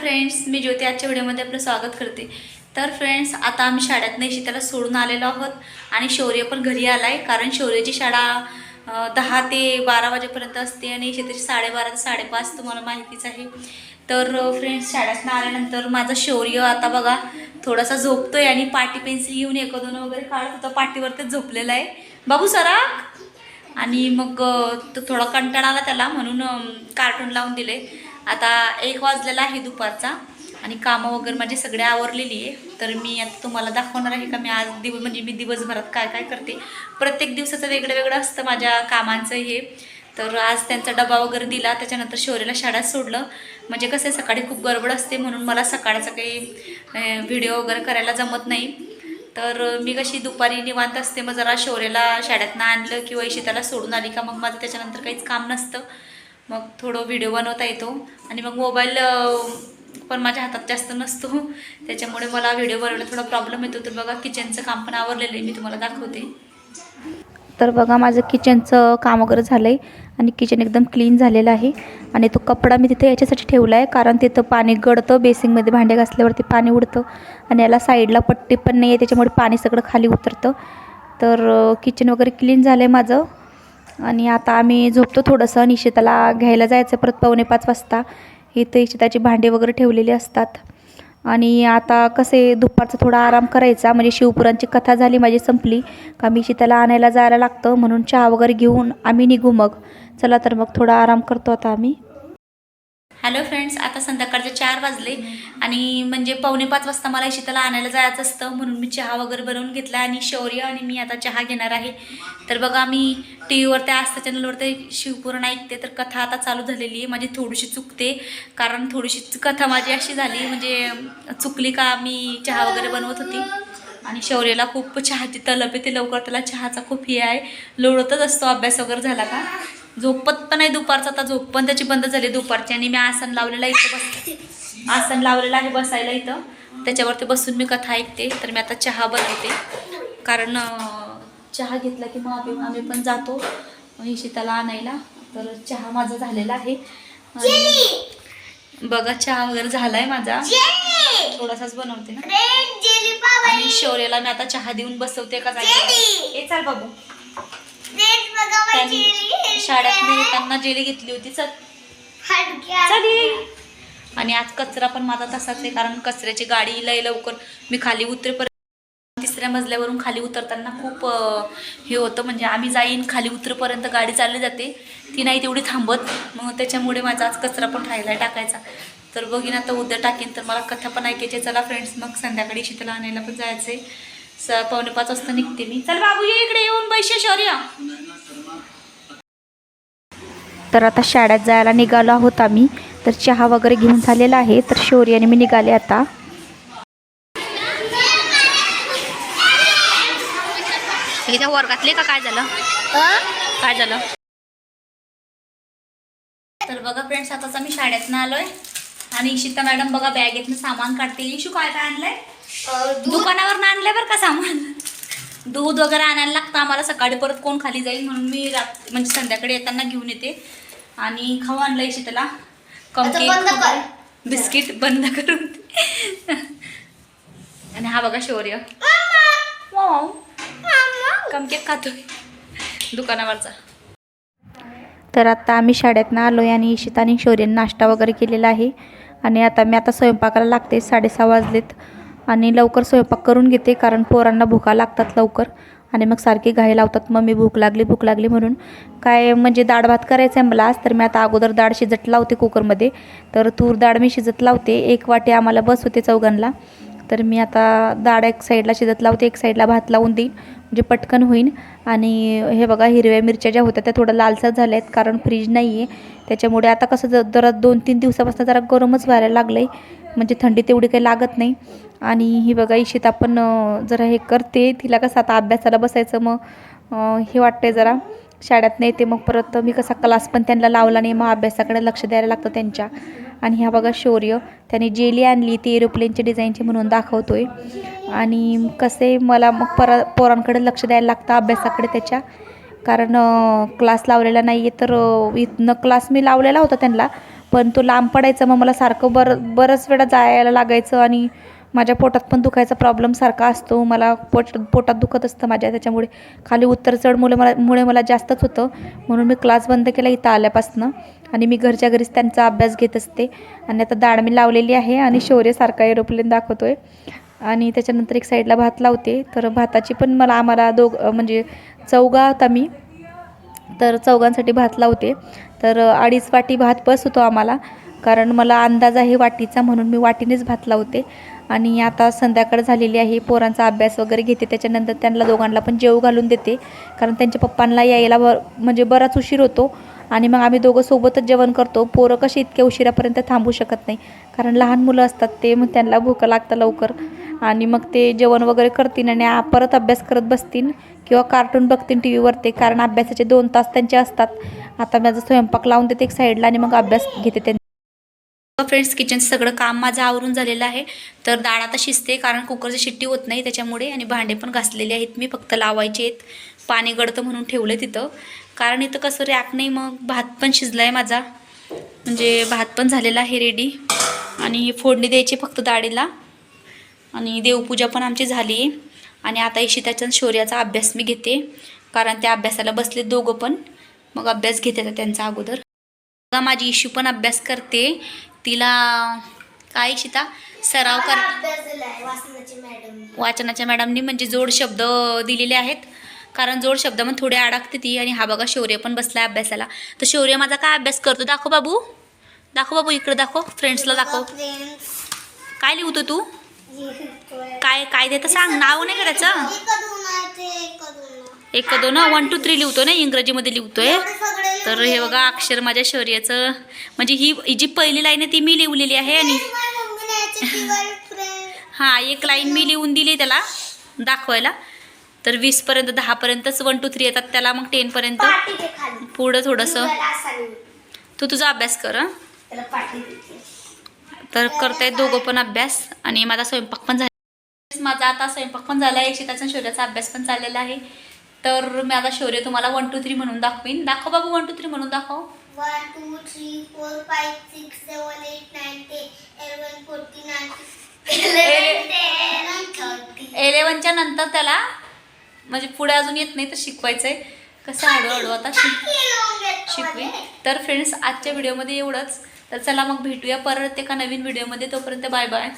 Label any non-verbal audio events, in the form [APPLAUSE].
Friends मी ज्योती आजच्या व्हिडिओमध्ये आपलं स्वागत करते. तर फ्रेंड्स आता आम्ही शाळेत नाही त्याला सोडून आलेलो आहोत आणि शौर्य पण घरी आला आहे कारण शौर्याची शाळा दहा ते बारा वाजेपर्यंत असते आणि शेताची साडेबारा ते साडेपाच तुम्हाला माहितीच आहे. तर फ्रेंड्स शाळेतनं आल्यानंतर माझं शौर्य आता बघा थोडासा झोपतोय आणि पाटी पेन्सिल घेऊन एक दोन वगैरे काढत होता पाटीवरतीच झोपलेला आहे. बाबू सराक आणि मग तो थोडा कंटाळा आला त्याला म्हणून कार्टून लावून दिले आता एक वाजलेला आहे दुपारचा आणि कामं वगैरे माझी सगळे आवरलेली आहे. तर मी आता तुम्हाला दाखवणार आहे का? मी आज दिव म्हणजे मी दिवसभरात काय काय करते? प्रत्येक दिवसाचं वेगळं वेगळं असतं माझ्या कामांचं हे. तर आज त्यांचा डबा वगैरे दिला त्याच्यानंतर शौर्याला शाळेत सोडलं. म्हणजे कसं आहे सकाळी खूप गडबड असते म्हणून मला सकाळचा काही व्हिडिओ वगैरे करायला जमत नाही. तर मी कशी दुपारी निवांत असते मग जरा शौर्याला शाळेतनं आणलं किंवा इशिताला सोडून आली का मग माझं त्याच्यानंतर काहीच काम नसतं. मग थोडं व्हिडिओ बनवता येतो. आणि मग मोबाईल पण माझ्या हातात जास्त नसतो. त्याच्यामुळे मला व्हिडिओ बनवायला थोडा प्रॉब्लेम येतो. तर बघा किचनचं काम पण आवरलेलं आहे. मी तुम्हाला दाखवते. तर बघा माझं किचनचं काम वगैरे झालं आहे आणि किचन एकदम क्लीन झालेलं आहे. आणि तो कपडा मी तिथे याच्यासाठी ठेवला आहे कारण तिथं पाणी गळतं बेसिंगमध्ये भांडे घासल्यावरती पाणी उडतं. आणि याला साईडला पट्टी पण नाही आहे त्याच्यामुळे पाणी सगळं खाली उतरतं. तर किचन वगैरे क्लीन झालं आहे माझं. आणि आता आम्ही झोपतो थोडंसं. निशिताला घ्यायला जायचं परत पावणे पाच वाजता. इथं इशिताची भांडे वगैरे ठेवलेली असतात. आणि आता कसे दुपारचा थोडा आराम करायचा. म्हणजे शिवपुरांची कथा झाली माझी संपली. का मी त्याला आणायला जायला लागतं. म्हणून चहा वगैरे घेऊन आम्ही निघू मग. चला तर मग थोडा आराम करतो आता आम्ही. हॅलो फ्रेंड्स आता संध्याकाळचे चार वाजले आणि म्हणजे पावणे पाच वाजता मला इशिताला आणायला जायचं असतं म्हणून मी चहा वगैरे बनवून घेतला आणि शौर्य आणि मी आता चहा घेणार आहे. तर बघा मी टी व्हीवर त्या आस्था चॅनलवरती शिवपुराण ऐकते तर कथा आता चालू झालेली आहे. माझी थोडीशी चुकते कारण थोडीशी कथा माझी अशी झाली म्हणजे चुकली का मी चहा वगैरे बनवत होती. आणि शौर्याला खूप चहाची तलप येते लवकर त्याला चहाचा खूप हे आहे. लोळतच असतो अभ्यास वगैरे झाला का? झोपत पण नाही दुपारचा आता झोप पण त्याची बंद झाली दुपारची आणि मी आसन लावलेला इथं बस आसन लावलेलं आहे बसायला इथं. त्याच्यावरती बसून मी कथा ऐकते तर मी आता चहा बनवते. कारण चहा घेतला की मग आम्ही आम्ही पण जातो शीताला आणायला. तर चहा माझा झालेला आहे. बघा चहा वगैरे झालाय माझा. थोडासाच बनवते ना. आणि शौर्याला मी आता चहा देऊन बसवते का जायचं ए चाल बाबू. शाळेत येताना जेली घेतली होती. चल. चल. ये. आणि आज कचरा पण माझा तसाच आहे कारण कचऱ्याची गाडी लय लवकर मी खाली उतरेपर्यंत तिसऱ्या मजल्यावरून खाली उतरताना खूप हे होतं. म्हणजे आम्ही जाईन खाली उतरेपर्यंत गाडी चालली जाते. ती नाही तेवढी थांबत. मग त्याच्यामुळे माझा आज कचरा पण राहिला टाकायचा. तर बघीन आता उद्या टाकेन. तर मला कथा पण ऐकायची. चला फ्रेंड्स मग संध्याकाळी शीतला आणायला पण जायचंय. स पावणे पाच वाजता निघते मी. चल बाबू ये इकडे. येऊन बैसे शौर्य. तर आता शाळेत जायला निघालो आहोत आम्ही. तर चहा वगैरे घेऊन झालेला आहे. तर शौर्य आणि मी निघाले आता. त्या वर्गातले का काय झालं? काय झालं? तर बघा फ्रेंड्स आताच आम्ही शाळेतनं आलोय. आणि इशिता मॅडम बघा बॅगेतनं सामान काढते. इशू काय काय आणलंय? दुकानावर आणलंय बरं का सामान? दूध वगैरे आणायला लागतं आम्हाला. सकाळी परत कोण खाली जाईल म्हणून मी रात म्हणजे संध्याकाळी येताना घेऊन येते. आणि खाऊ आणलं इशिताला कमकेक वगैरे. बिस्किट बंद करून [LAUGHS] आणि हा बघा शौर्य. वाव. कमकेक खातोय. दुकानावरचा. तर आता आम्ही शाळेतनं आलो आहे आणि इशिता आणि शौर्याने नाश्ता वगैरे केलेला आहे. आणि आता मी आता स्वयंपाकाला लागते साडेसहा वाजलेत. आणि लवकर स्वयंपाक करून घेते कारण पोरांना भुका लागतात लवकर. आणि मग सारखी घाई लावतात मग मी भूक लागली भूक लागली म्हणून. काय म्हणजे डाळ भात करायचं आहे मला आज तर मी आता अगोदर डाळ शिजत लावते कुकरमध्ये. तर तूर डाळ मी शिजत लावते एक वाटी आम्हाला बस होते चौघांना. तर मी आता डाळ एक साईडला शिजत लावते एक साईडला भात लावून देईन म्हणजे पटकन होईन. आणि हे बघा हिरव्या मिरच्या ज्या होत्या त्या थोड्या लालसर झाल्या आहेत कारण फ्रीज नाही आहे त्याच्यामुळे आता कसं जरा दोन तीन दिवसापासून जरा गरमच व्हायला लागलं आहे म्हणजे थंडी तेवढी काही लागत नाही. आणि ही बघा इशित पण जरा हे करते. तिला कसं आता अभ्यासाला बसायचं मग हे वाटतंय जरा. शाळेत नाही ते मग परत मी कसा क्लास पण त्यांना लावला नाही. मग अभ्यासाकडे लक्ष द्यायला लागतं त्यांच्या. आणि ह्या बघा शौर्य. त्याने जेली आणली ती एरोप्लेनच्या डिझाईनची म्हणून दाखवतो आहे आणि कसे मला मग परा पोरांकडे लक्ष द्यायला लागतं अभ्यासाकडे त्याच्या. कारण क्लास लावलेला नाही आहे तर इथनं क्लास मी लावलेला होता त्यांना. पण तो लांब पडायचा मग मला सारखं बरं बरंच वेळा जायला लागायचं आणि माझ्या पोटात पण दुखायचा प्रॉब्लेम सारखा असतो. मला पोट पोटात दुखत असतं माझ्या त्याच्यामुळे खाली उत्तर चढ मुळे मला मुळे मला जास्तच होतं. म्हणून मी क्लास बंद केला इथं आल्यापासनं आणि मी घरच्या घरीच त्यांचा अभ्यास घेत असते. आणि आता डाळ मी लावलेली आहे आणि शौर्यसारखा एरोप्लेन दाखवतो आहे आणि त्याच्यानंतर एक साईडला भात लावते. तर भाताची पण मला आम्हाला दोघ म्हणजे चौघा आता मी तर चौघांसाठी भात लावते. तर अडीच वाटी भात बस होतो आम्हाला. कारण मला अंदाज आहे वाटीचा म्हणून मी वाटीनेच भात लावते. आणि आता संध्याकाळ झालेली आहे पोरांचा अभ्यास वगैरे घेते. त्याच्यानंतर त्यांना दोघांना पण जेव घालून देते. कारण त्यांच्या पप्पांना यायला बर म्हणजे बराच उशीर होतो. आणि मग आम्ही दोघं सोबतच जेवण करतो. पोरं कशी इतक्या उशिरापर्यंत थांबू शकत नाही. कारण लहान मुलं असतात ते मग त्यांना भूक लागतं लवकर. आणि मग ते जेवण वगैरे करतील आणि परत अभ्यास करत बसतील किंवा कार्टून बघतील टी व्हीवरती कारण अभ्यासाचे दोन तास त्यांचे असतात. आता माझा स्वयंपाक लावून देते एक साईडला आणि मग अभ्यास घेते त्यांनी फ्रेंड्स किचनचं सगळं काम माझं आवरून झालेलं आहे. तर डाळ आता शिजते कारण कुकरची शिट्टी होत नाही त्याच्यामुळे आणि भांडे पण घासलेले आहेत मी फक्त लावायचे आहेत. पाणी गळतं म्हणून ठेवलं तिथं. कारण इथं कसं रॅक नाही मग भात पण शिजला आहे माझा. म्हणजे भात पण झालेला आहे रेडी आणि फोडणी द्यायची फक्त डाळीला. आणि देवपूजा पण आमची झाली. आणि आता इशिताच्या शौर्याचा अभ्यास मी घेते. कारण त्या अभ्यासाला बसले दोघं पण. मग अभ्यास घेते त्यांचा अगोदर. बघा माझी इशू पण अभ्यास करते. तिला काय इशिता सराव कर वाचनाच्या मॅडमनी म्हणजे जोड शब्द दिलेले आहेत. कारण जोड शब्द मग थोडे अडकते ती. आणि हा बघा शौर्य पण बसलाय अभ्यासाला. तर शौर्य माझा काय अभ्यास करतो? दाखव बाबू. दाखव बाबू इकडे दाखव. फ्रेंड्सला दाखव. काय लिहतो तू? काय काय देतं सांग? नाव नाही करायचं एक दोन वन टू थ्री लिहतो ना इंग्रजीमध्ये लिहतोय. तर हे बघा अक्षर माझ्या शौर्याचं. म्हणजे ही ही जी पहिली लाईन आहे ती मी लिहिलेली आहे आणि हां एक लाईन मी लिहून दिली त्याला दाखवायला. तर वीसपर्यंत दहापर्यंतच वन टू थ्री येतात त्याला मग टेनपर्यंत पुढं थोडंसं. तू तुझा अभ्यास कर तर करतायत दोघं पण अभ्यास आणि माझा स्वयंपाक पण झाला. माझा आता स्वयंपाक पण झाला आहे शेताचा शौर्याचा अभ्यास पण चाललेला आहे. तर मी आता शौर्य तुम्हाला वन टू थ्री म्हणून दाखवीन. दाखव बाबू वन टू थ्री म्हणून दाखव. One two three four five six seven eight nine ten forty nine इलेवनच्या नंतर त्याला म्हणजे पुढे अजून येत नाही तर शिकवायचं आहे कसं हळूहळू आता शिक शिकवी. तर फ्रेंड्स आजच्या व्हिडिओमध्ये एवढंच. तर चला मग भेटूया परत एका नवीन व्हिडिओमध्ये तोपर्यंत बाय बाय